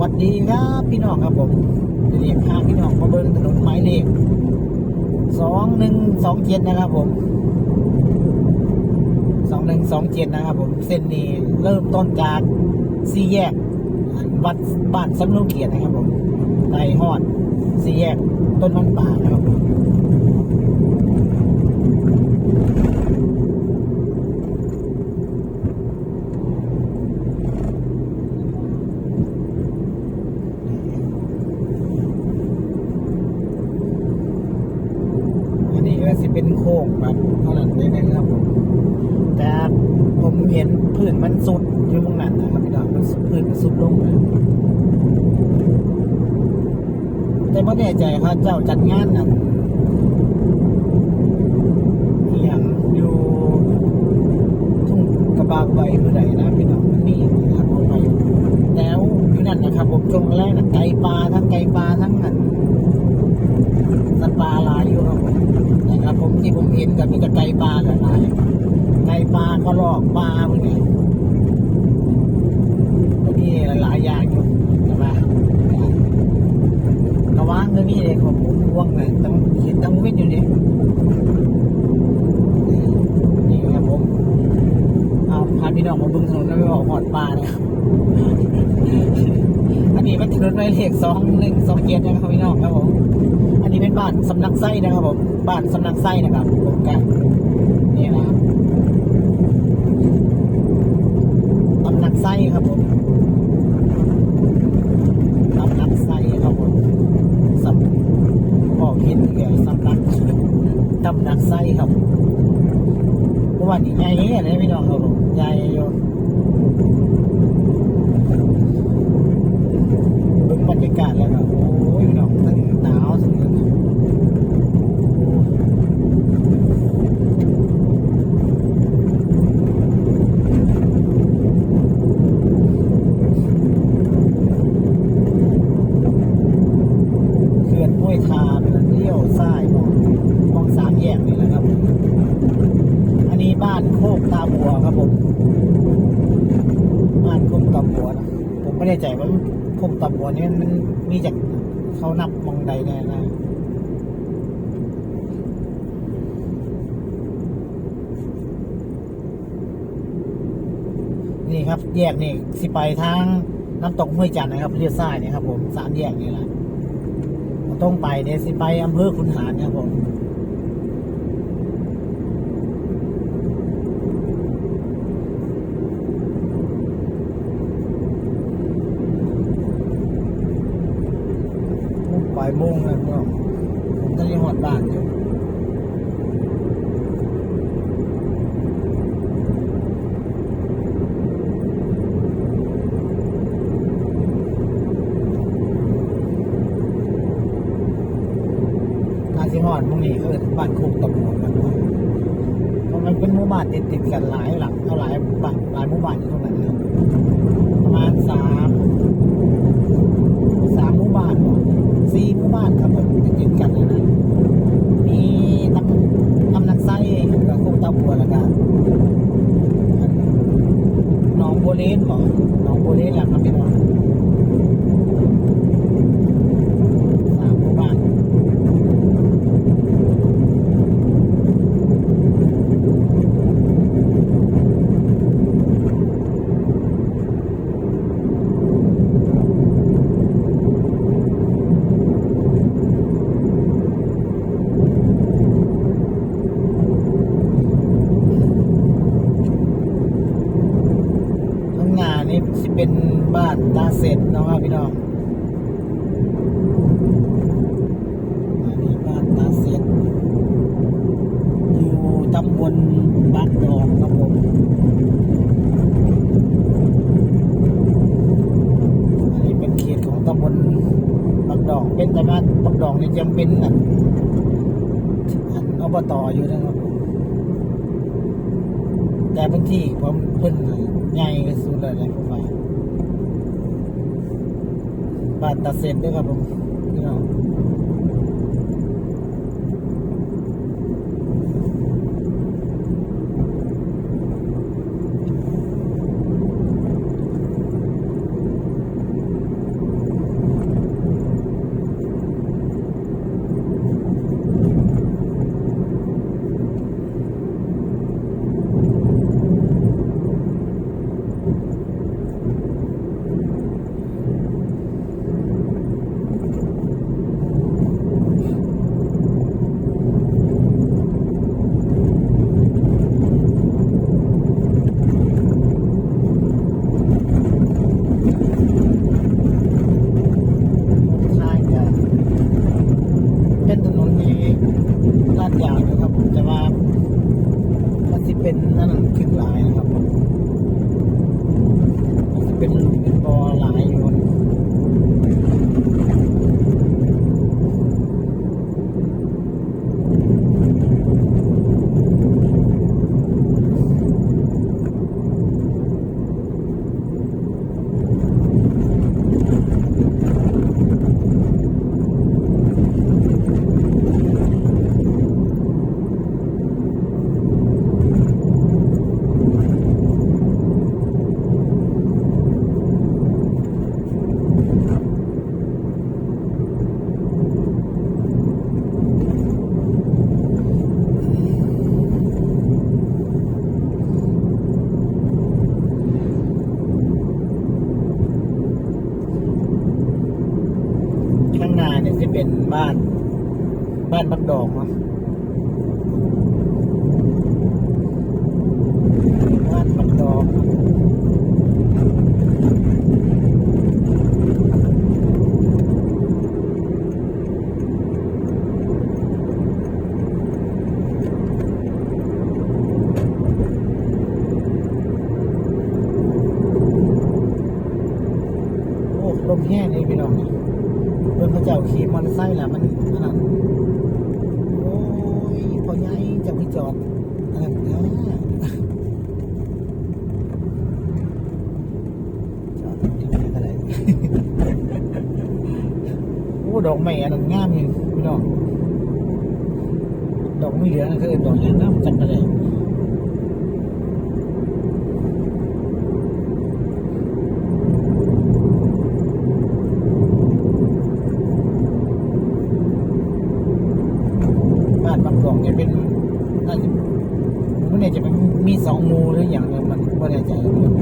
วัสดีครับพี่น้องครับผมเรียกพาพี่น้องมาเบิ้งถนนหมายเลขสองหนึ่งสองเจ็ดนะครับผมสองหนึ่งสองเจ็ดนะครับผมเส้นนี้เริ่มต้นจากสี่แยกวัดบ้านสำโรงเกียรตินะครับผมในฮอดสี่แยกต้นมันป่านะครับผม อันนี้ก็สิเป็นโค้งแบบเท่านั้นเลยนะครับผม แต่ผมเห็นพื้นมันสุดอยู่ตรงนั้นนะครับพี่น้องมันสุดพื้นมันสุดลงนะแต่ไม่แน่ใจ เจ้าจัดงานน่ะอหย่างอยู่ทุ่งกระบาใบเมื่อใดนะพี่น้องมันมีนะครับเอาไปแล้วอยู่นั่นนะครับ ผมช่วงแรกน่ะไก่ปลาทั้งไก่ปลาทั้งนั้น สัตว์ปลาหลายอยู่ครับผมนะครับผมที่ผมเห็นกับมีแต่ไก่ปลาหลายๆไก่ปลาก็ลอกปลาพวกนี้ก็มีหลายๆอย่างอยู่ใช่ไหมกระ ว่างก็มีเลยของผมว่างเลยต้องเห็นต้องวิ่งอยู่นี่นี่ครับผมเอาพาพี่น้องมาบึงถนนแล้วไปบอกหอดปลานะครับอันนี้เป็นถนนหมเลขสองหนึ่งสองเจ็ดนะครับพี่น้องครับผมอันนี้เป็นบ้านสำนักไส้นะครับผมบ้านสำนักไส้นะครับผมกันนี่นะครับสำนักไส้ครับผมสำนักไส้ครับผมสำบอกผิดเกี่ยวสำนักสำนัก ไส้ครับเพราะว่านี่ใหญ่เนี่ยเลยพี่น้องครับผมใหญ่อยู่เบิ่งบรรยากาศแล้วครับโอ้ยพี่น้องทั้งหนาวทั้งนี้เขื่อนห้วยคาเป็นเลี้ยวซ้ายมองมองสามแยกนี่แหละครับ อันนี้บ้านโคกตาบัวครับผม บ้านโคกตาบัวนะผมไม่แน่ใจว่าโคกตาบัวนี่มันมีจากเขานับมอง ใดแน่นะนี่ครับ แยกนี่สิไปทางน้ำตกห้วยจันนะครับเลี้ยวซ้ายเนี่ยครับผมสามแยกนี่แหละต้องไปเนี่ยสิไปอำเภอขุนหารนะครับผม ปลาย โมงครับก็ผมต้องยังหอดบ้านอยู่อาสิหอดพวกนี้คือบ้านคุกตำรวจกันเพราะมันเป็นหมู่บ้านติดติดๆกันหลายหลังเอาหลายบ้านหลายหมู่บ้านอยู่ตรงนั้นครับประมาณสาม สามหมู่บ้านสี่หมู่บ้านครับผมติดๆกันเลยนะมีตำตำนักไส้กับคุกตะบัวแล้วก็อันหนองบัวเลนบอกหนองบัวเลนแหละครับพี่น้องสามหมู่บ้านข้างหน้านี่สิเป็นบ้านตาเสร็จเนาะครับพี่น้องอันนี้บ้านตาเสร็จอยู่ ตำบลบ้านดองครับผมอันนี้เป็นเขตของตำบลบักดองเป็นแต่ว่าบักดองนี่ยังเป็นอันอันอบตอยู่นะครับ แต่พื้นที่ผมเพิ่นใหญ่ที่สุดเลยนะผมว่าบ้านตาเซนด้วยครับผม บ้านบักดอกเนาะบ้านบักดอกโอ้ลมแห้งเลยพี่น้อง เพื่นพระเจ้าขี่มอเตอร์ไซค์แหละมันขนาดโอ้ยพอใหญ่จะไปจอดอะไรแบบนี้จอดที่ไหนก็ได้โอ้ดอกไม้อันนั้นงามจริงพี่น้องดอกไม่เหลืองคือดอกอย่างน้ำจันทร์อะไรบ้านบางกล่องจะเป็นน่าจะผมไม่แน่ใจเป็นมีสองหมูหรืออย่างเนี่ยมันไม่แน่ใจข้างหน้า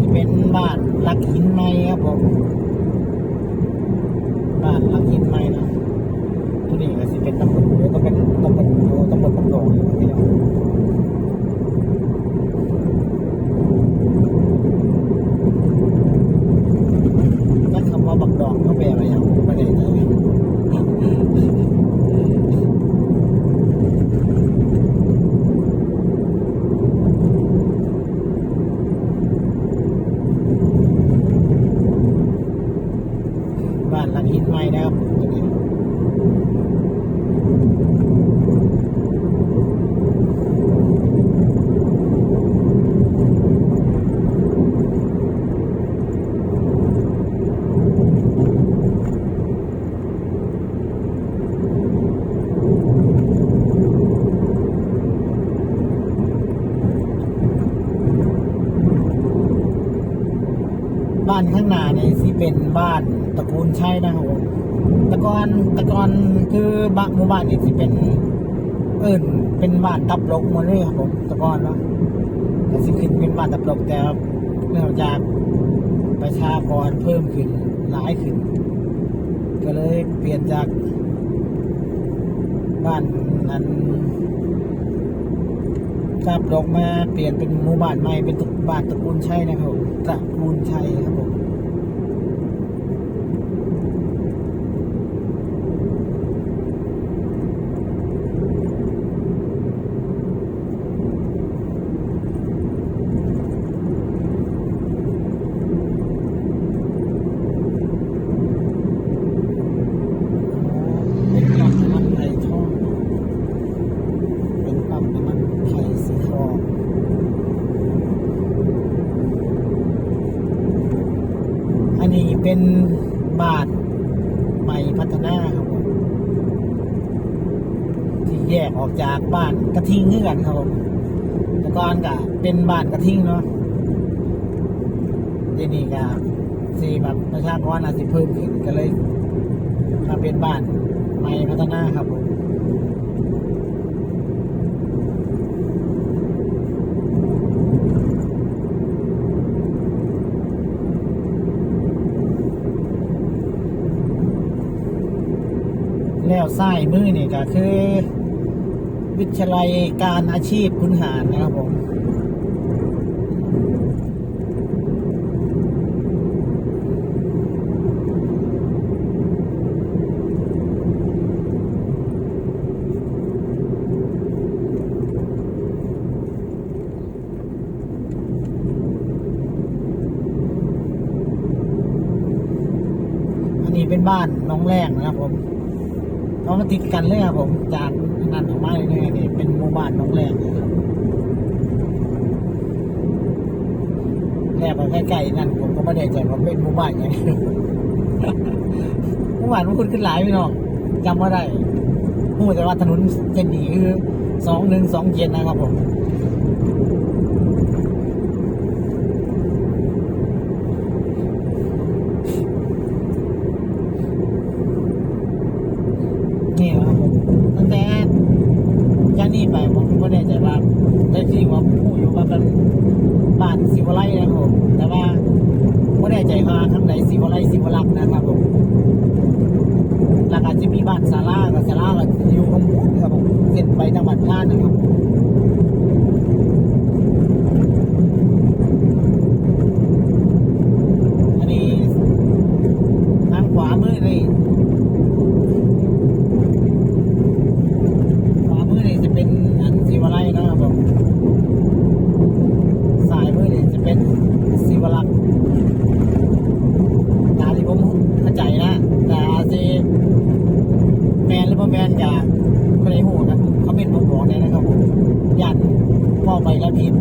จะเป็น บ้านลักหินไม้ครับผมบ้านลักหินไม้นะตัวนี้ก็สิเป็นตำบลก็เป็นตำบลตำบลตำบลอยู่พี่น้องนั่นคำว่าบักดอกก็แปลว่าอย่างไม่ได้ใจบ้านลักหินไม้นะครับตัวนี้บ้านข้างหน้านี่สิเป็น บ้านตระกูลชัยนะครับผมตะกอนตะกอนคือบ้างหมู่บ้านนี่สิเป็นเอิ้นเป็นบ้านตับลกหมาเลยครับผมตะกอนเนาะแต่สิขึ้นเป็นบ้านตับลกแต่เนื่องจากประชากรเพิ่มขึ้นหลายขึ้น ก็เลยเปลี่ยนจากบ้านนั้นตับลกมาเปลี่ยนเป็นหมู่บ้านใหม่เป็นตระบ้านตระกูลชัยนะครับผมตระกูลชัยครับผม เป็นปั๊มน้ำมันไทยทองเป็นปั๊มน้ำมันไทยสีทองอันนี้เป็นบ้านใหม่พัฒนาครับผมที่ แยกออกจากบ้านกระทิงเงื่อนครับผมแต่ก่อนก็เป็นบ้านกระทิงเนาะที่นี้ก็สีแบบประชากรอาจจะเพิ่มขึ้นก็เลยมาเป็นบ้านใหม่พัฒนาครับผมแล้วไส้ายมือนี่ก็คือ วิทยาลัยการอาชีพคุณหารนะครับผมอันนี้เป็นบ้านน้องแรงนะครับผมเพรามันติดกันเลยครับผมจาก นั่นออกมาเลยเนี่ยนี่เป็นหมู่บ้านน้องแรงครับแรกไปใกล้ๆนั่นผมก็ไม่ได้ใจว่าเป็นหมู่บ้านไงหมู่บ้านมันคุณขึ้นหลายพี่น้องจำว่าได้พูดแต่ว่าถนนเส้นนี้คือสองหนึ่งสองเจ็ดนะครับผม นี่ครับผมตั้งแต่จากนี้ไปผมก็ได้ใจว่าได้ที่ว่าผู้อยู่ว่าเป็นบ้านสิวไลนะครับผมแต่ว่าไม่ได้ใจว่าข้างไหนสิวไลสิวลักษณ์นะครับผมแล้วอาจจะมีบ้านศาลากับศาลากับอยู่ข้างบนครับผมเส้นไป จังหวัดน่านนะครับ อันนี้ทางขวามือนี่ ขวามือนี่จะเป็นอันศิวไลนะครับผมซ้ายมือนี่จะเป็นศิวลักษณ์ตามที่ผมเข้าใจนะแต่อาจจะแมนหรือบ่แมนกับไม่ได้หูนะเขาเป็นผมบอกเนี่ยนะครับผมยันพ่ อไปแล้วผิด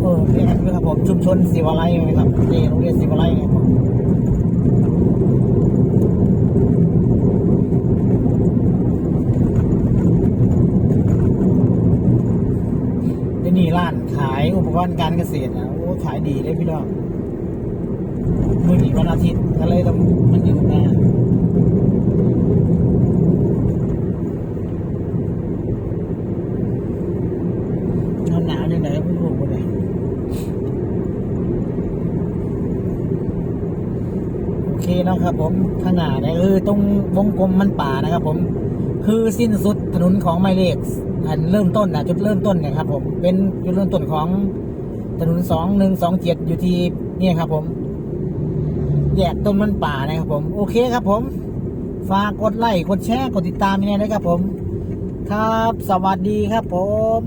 เออนี่ครับผมชุมชนสิวไลนะครับนี่โรงเรียนศิวไลครับผมที่นี่ร้านขายอุ ปกรณ์การเกษตรนะโอ้ขายดีเลยพี่น้องมื่อนีวันอาทิตย์ก็เลยต้องมันอยู่หน้าหนาวยังไงก็ไม่รู้เลยโอเคนะครับผมข้างหน้าเนี่ยคือตรงวงกลมมันป่านะครับผม คือสิ้นสุดถนนของไมเลข อันเริ่มต้นนะจุดเริ่มต้นเนะครับผมเป็นจุดเริ่มต้นของถนนสองหนึ่งสองเจ็ดอยู่ที่นี่ครับ ผมแยกต้นมันป่านะครับผม โอเคครับผม ฝากกดไลค์กดแชร์กดติดตามนี่นะครับผม ครับสวัสดีครับผม